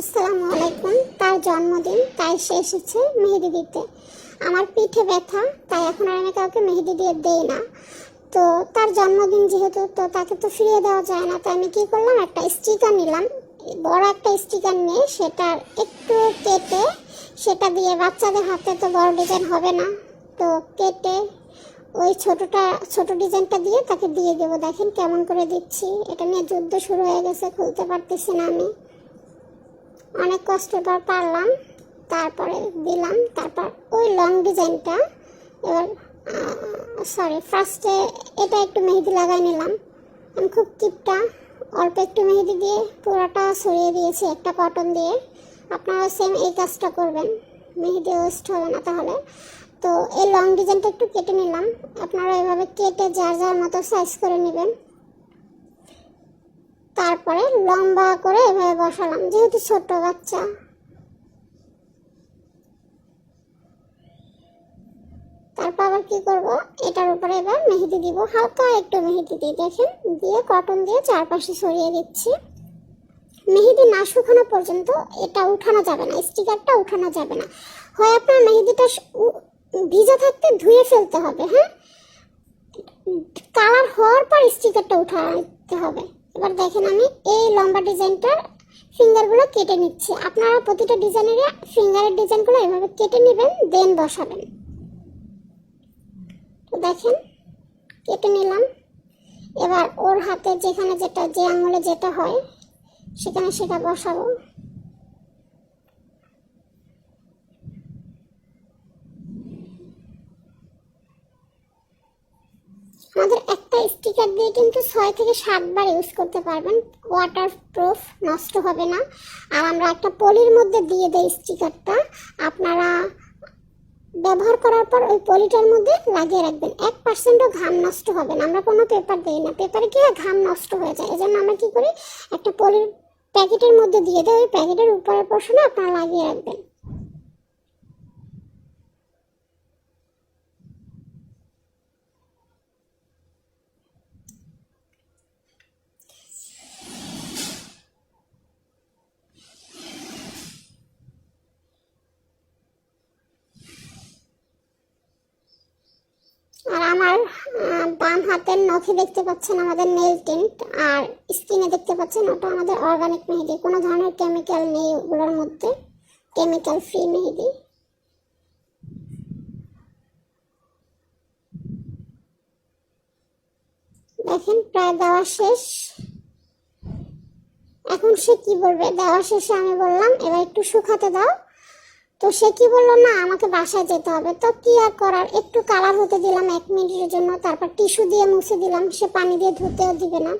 আসসালামু আলাইকুম। তার জন্মদিন, তাই সে এসেছে মেহেদি দিতে। আমার পিঠে ব্যথা, তাই এখন আর আমি কাউকে মেহেদি দিয়ে দেই না। তো তার জন্মদিন যেহেতু, তো তাকে তো ফিরিয়ে দেওয়া যায় না। তাই আমি কী করলাম? একটা স্টিকার নিলাম। বড় একটা স্টিকার নিয়ে সেটা একটু কেটে, সেটা দিয়ে বাচ্চাদের হাতে তো বড় ডিজাইন হবে না। তো কেটে ওই ছোটোটা, ছোট ডিজাইনটা দিয়ে তাকে দিয়ে দেবো। দেখেন কেমন করে দিচ্ছি। এটা নিয়ে যুদ্ধ শুরু হয়ে গেছে, খুলতে পারতেছি না আমি। অনেক কষ্ট পর পারলাম, তারপরে দিলাম, তারপর ওই লং ডিজাইনটা এবার সরি ফার্স্টে এটা একটু মেহেদি লাগাই নিলাম। আমি খুব কিপটা, অল্প একটু মেহেদি দিয়ে পুরোটা সরিয়ে দিয়েছি একটা কটন দিয়ে। আপনারা সেম এই কাজটা করবেন, মেহেদি ওয়েস্ট হবে না তাহলে। তো এই লং ডিজাইনটা একটু কেটে নিলাম। আপনারা এভাবে কেটে যার যার মতো সাইজ করে নেবেন। তারপরে লম্বা করে এভাবে বসালাম, যেহেতু ছোট বাচ্চা। তারপর আবার কি করব? এটার উপরে এবার মেহেদি দিব, হালকা একটু মেহেদি দিয়ে দেখেন, দিয়ে কটন দিয়ে চারপাশে সরিয়ে দিচ্ছি। মেহেদি না শুকানো পর্যন্ত এটা উঠানো যাবে না, স্টিকারটা উঠানো যাবে না। হয় আপনার মেহেদিটা ভিজা থাকতে ধুয়ে ফেলতে হবে হ্যাঁ? কালার হওয়ার পর স্টিকারটা উঠাতে হবে। এবার দেখেন আমি এই লম্বা ডিজাইনটার ফিঙ্গারগুলো কেটে নিচ্ছি। আপনারা প্রতিটা ডিজাইনের ফিঙ্গারের ডিজাইনগুলো এভাবে কেটে নেবেন দেন বসাবেন। তো দেখেন, কেটে নিলাম। এবার ওর হাতে যেখানে যেটা, যে আঙুলে যেটা হয়, সেখানে সেটা বসাবো। আমাদের স্টিকার দিয়ে কিন্তু ছয় থেকে সাতবার ইউজ করতে পারবেন। ওয়াটার প্রুফ নষ্ট হবে না। আর আমরা একটা পলির মধ্যে দিয়ে দেই স্টিকারটা আপনারা ব্যবহার করার পর ওই পলিটার মধ্যে লাগিয়ে রাখবেন। এক পার্সেন্টও ঘাম নষ্ট হবে না। আমরা কোনো পেপার দিই না। পেপারে হয়? ঘাম নষ্ট হয়ে যায়। এজন্য আমরা কি করি? একটা পলির প্যাকেটের মধ্যে দিয়ে দেয় ওই প্যাকেটের উপরের পোর্শনে আপনারা লাগিয়ে রাখবেন। আর আমার বাম হাতের নখে দেখতে পাচ্ছেন আমাদের নেল টিন্ট আর স্কিনে দেখতে পাচ্ছেন ওটা আমাদের অর্গানিক মেহেদি। কোনো ধরনের কেমিক্যাল নেই ওগুলোর মধ্যে। কেমিক্যাল ফ্রি মেহেদি। দেখেন, প্রায় দেওয়া শেষ। এখন সে কি বলবে? দেওয়া শেষে আমি বললাম, এবার একটু শুকাতে দাও। তো সে কি বলল, না, আমাকে বাসায় যেতে হবে। তো কি আর করার? একটু কালার হতে দিলাম এক মিনিটের জন্য, তারপর টিস্যু দিয়ে মুছে দিলাম। সে পানি দিয়ে ধুতেও দিবে না।